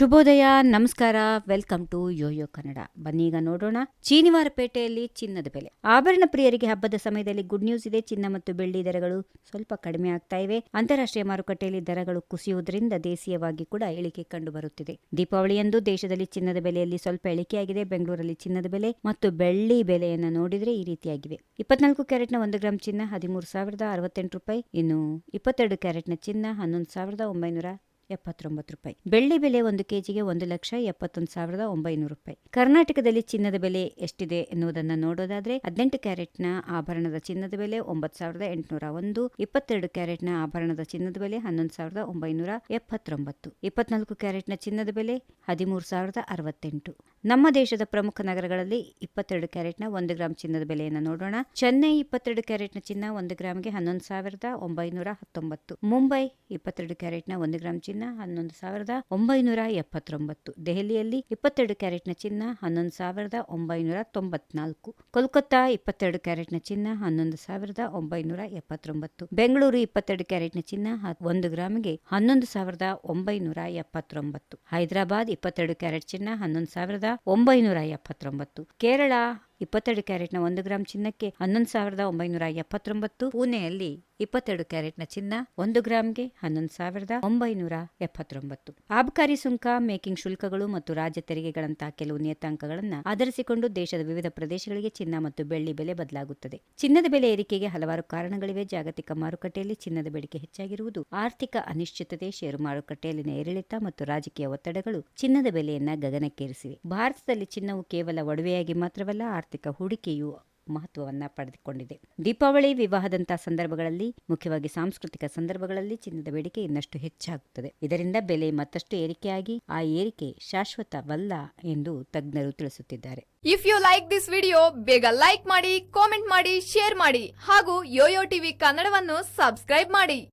ಶುಭೋದಯ, ನಮಸ್ಕಾರ, welcome to Yoyo Kannada. ಬನ್ನಿ ಈಗ ನೋಡೋಣ ಚೀನಿವಾರಪೇಟೆಯಲ್ಲಿ ಚಿನ್ನದ ಬೆಲೆ. ಆಭರಣ ಪ್ರಿಯರಿಗೆ ಹಬ್ಬದ ಸಮಯದಲ್ಲಿ ಗುಡ್ ನ್ಯೂಸ್ ಇದೆ. ಚಿನ್ನ ಮತ್ತು ಬೆಳ್ಳಿ ದರಗಳು ಸ್ವಲ್ಪ ಕಡಿಮೆ ಆಗ್ತಾ ಇವೆ. ಅಂತಾರಾಷ್ಟ್ರೀಯ ಮಾರುಕಟ್ಟೆಯಲ್ಲಿ ದರಗಳು ಕುಸಿಯುವುದರಿಂದ ದೇಶೀಯವಾಗಿ ಕೂಡ ಇಳಿಕೆ ಕಂಡು ಬರುತ್ತಿದೆ ದೀಪಾವಳಿಯಂದು ದೇಶದಲ್ಲಿ ಚಿನ್ನದ ಬೆಲೆಯಲ್ಲಿ ಸ್ವಲ್ಪ ಇಳಿಕೆಯಾಗಿದೆ. ಬೆಂಗಳೂರಲ್ಲಿ ಚಿನ್ನದ ಬೆಲೆ ಮತ್ತು ಬೆಳ್ಳಿ ಬೆಲೆಯನ್ನು ನೋಡಿದ್ರೆ ಈ ರೀತಿಯಾಗಿವೆ. ಇಪ್ಪತ್ನಾಲ್ಕು ಕ್ಯಾರೆಟ್ನ ಒಂದು ಗ್ರಾಂ ಚಿನ್ನ ಹದಿಮೂರು ಸಾವಿರದ ಅರವತ್ತೆಂಟು ರೂಪಾಯಿ. ಇನ್ನು ಇಪ್ಪತ್ತೆರಡು ಕ್ಯಾರೆಟ್ನ ಚಿನ್ನ ಹನ್ನೊಂದು ಸಾವಿರದ ಒಂಬೈನೂರ ಎಪ್ಪತ್ತೊಂಬತ್ತು ರೂಪಾಯಿ. ಬೆಳ್ಳಿ ಬೆಲೆ ಒಂದು ಕೆಜಿಗೆ ಒಂದು ಲಕ್ಷ ಎಪ್ಪತ್ತೊಂದು ಸಾವಿರದ ಒಂಬೈನೂರು ರೂಪಾಯಿ. ಕರ್ನಾಟಕದಲ್ಲಿ ಚಿನ್ನದ ಬೆಲೆ ಎಷ್ಟಿದೆ ಎನ್ನುವುದನ್ನು ನೋಡೋದಾದ್ರೆ ಹದಿನೆಂಟು ಕ್ಯಾರೆಟ್ನ ಆಭರಣದ ಚಿನ್ನದ ಬೆಲೆ ಒಂಬತ್ತು ಸಾವಿರದ ಎಂಟುನೂರ ಒಂದು, ಇಪ್ಪತ್ತೆರಡು ಕ್ಯಾರೆಟ್ನ ಆಭರಣದ ಚಿನ್ನದ ಬೆಲೆ ಹನ್ನೊಂದು ಸಾವಿರದ ಒಂಬೈನೂರ ಎಪ್ಪತ್ತೊಂಬತ್ತು, ಇಪ್ಪತ್ನಾಲ್ಕು ಕ್ಯಾರೆಟ್ನ ಚಿನ್ನದ ಬೆಲೆ ಹದಿಮೂರು ಸಾವಿರದ ಅರವತ್ತೆಂಟು. ನಮ್ಮ ದೇಶದ ಪ್ರಮುಖ ನಗರಗಳಲ್ಲಿ ಇಪ್ಪತ್ತೆರಡು ಕ್ಯಾರೆಟ್ನ ಒಂದು ಗ್ರಾಮ್ ಚಿನ್ನದ ಬೆಲೆಯನ್ನು ನೋಡೋಣ. ಚೆನ್ನೈ ಇಪ್ಪತ್ತೆರಡು ಕ್ಯಾರೆಟ್ನ ಚಿನ್ನ ಒಂದು ಗ್ರಾಮ್ಗೆ ಹನ್ನೊಂದು ಸಾವಿರದ ಒಂಬೈನೂರ ಹತ್ತೊಂಬತ್ತು. ಮುಂಬೈ ಇಪ್ಪತ್ತೆರಡು ಕ್ಯಾರೆಟ್ನ ಒಂದು ಗ್ರಾಂ ಚಿನ್ನ ಹನ್ನೊಂದು ಸಾವಿರದ ಒಂಬೈನೂರ ಎಪ್ಪತ್ತೊಂಬತ್ತು. ದೆಹಲಿಯಲ್ಲಿ ಇಪ್ಪತ್ತೆರಡು ಕ್ಯಾರೆಟ್ನ ಚಿನ್ನ ಹನ್ನೊಂದು ಸಾವಿರದ ಒಂಬೈನೂರ ತೊಂಬತ್ನಾಲ್ಕು. ಕೋಲ್ಕತ್ತಾ ಇಪ್ಪತ್ತೆರಡು ಕ್ಯಾರೆಟ್ನ ಚಿನ್ನ ಹನ್ನೊಂದು ಸಾವಿರದ ಒಂಬೈನೂರ ಎಪ್ಪತ್ತೊಂಬತ್ತು. ಬೆಂಗಳೂರು ಇಪ್ಪತ್ತೆರಡು ಕ್ಯಾರೆಟ್ನ ಚಿನ್ನ ಒಂದು ಗ್ರಾಮ್ಗೆ ಹನ್ನೊಂದು ಸಾವಿರದ ಒಂಬೈನೂರ ಎಪ್ಪತ್ತೊಂಬತ್ತು. ಹೈದರಾಬಾದ್ ಇಪ್ಪತ್ತೆರಡು ಕ್ಯಾರೆಟ್ ಚಿನ್ನ ಹನ್ನೊಂದು ಸಾವಿರದ ಒಂಬೈನೂರ ಎಪ್ಪತ್ತೊಂಬತ್ತು. ಕೇರಳ ಇಪ್ಪತ್ತೆರಡು ಕ್ಯಾರೆಟ್ನ ಒಂದು ಗ್ರಾಂ ಚಿನ್ನಕ್ಕೆ ಹನ್ನೊಂದು ಸಾವಿರದ ಒಂಬೈನೂರ ಎಪ್ಪತ್ತೊಂಬತ್ತು, ಪುಣೆಯಲ್ಲಿ ಇಪ್ಪತ್ತೆರಡು ಕ್ಯಾರೆಟ್ನ ಚಿನ್ನ ಒಂದು ಗ್ರಾಂಗೆ ಹನ್ನೊಂದು ಸಾವಿರದ ಒಂಬೈನೂರ ಎಪ್ಪತ್ತೊಂಬತ್ತು. ಆಬಕಾರಿ ಸುಂಕ, ಮೇಕಿಂಗ್ ಶುಲ್ಕಗಳು ಮತ್ತು ರಾಜ್ಯ ತೆರಿಗೆಗಳಂತಹ ಕೆಲವು ನಿಯತಾಂಕಗಳನ್ನು ಆಧರಿಸಿಕೊಂಡು ದೇಶದ ವಿವಿಧ ಪ್ರದೇಶಗಳಿಗೆ ಚಿನ್ನ ಮತ್ತು ಬೆಳ್ಳಿ ಬೆಲೆ ಬದಲಾಗುತ್ತದೆ. ಚಿನ್ನದ ಬೆಲೆ ಏರಿಕೆಗೆ ಹಲವಾರು ಕಾರಣಗಳಿವೆ. ಜಾಗತಿಕ ಮಾರುಕಟ್ಟೆಯಲ್ಲಿ ಚಿನ್ನದ ಬೇಡಿಕೆ ಹೆಚ್ಚಾಗಿರುವುದು, ಆರ್ಥಿಕ ಅನಿಶ್ಚಿತತೆ, ಷೇರು ಮಾರುಕಟ್ಟೆಯಲ್ಲಿನ ಏರಿಳಿತ ಮತ್ತು ರಾಜಕೀಯ ಒತ್ತಡಗಳು ಚಿನ್ನದ ಬೆಲೆಯನ್ನ ಗಗನಕ್ಕೇರಿಸಿವೆ. ಭಾರತದಲ್ಲಿ ಚಿನ್ನವು ಕೇವಲ ಒಡವೆಯಾಗಿ ಮಾತ್ರವಲ್ಲ ಆರ್ಥಿಕ ಹೂಡಿಕೆಯು ಮಹತ್ವವನ್ನ ಪಡೆದುಕೊಂಡಿದೆ. ದೀಪಾವಳಿ ವಿವಾಹದಂತಹ ಸಂದರ್ಭಗಳಲ್ಲಿ, ಮುಖ್ಯವಾಗಿ ಸಾಂಸ್ಕೃತಿಕ ಸಂದರ್ಭಗಳಲ್ಲಿ ಚಿನ್ನದ ಬೇಡಿಕೆ ಇನ್ನಷ್ಟು ಹೆಚ್ಚಾಗುತ್ತದೆ. ಇದರಿಂದ ಬೆಲೆ ಮತ್ತಷ್ಟು ಏರಿಕೆಯಾಗಿ, ಆ ಏರಿಕೆ ಶಾಶ್ವತವಲ್ಲ ಎಂದು ತಜ್ಞರು ತಿಳಿಸುತ್ತಿದ್ದಾರೆ. If you like this video ಬೇಗ ಲೈಕ್ ಮಾಡಿ ಕಾಮೆಂಟ್ ಮಾಡಿ ಶೇರ್ ಮಾಡಿ ಹಾಗೂ ಯೋಯೋ ಟಿವಿ ಕನ್ನಡವನ್ನು ಸಬ್ಸ್ಕ್ರೈಬ್ ಮಾಡಿ.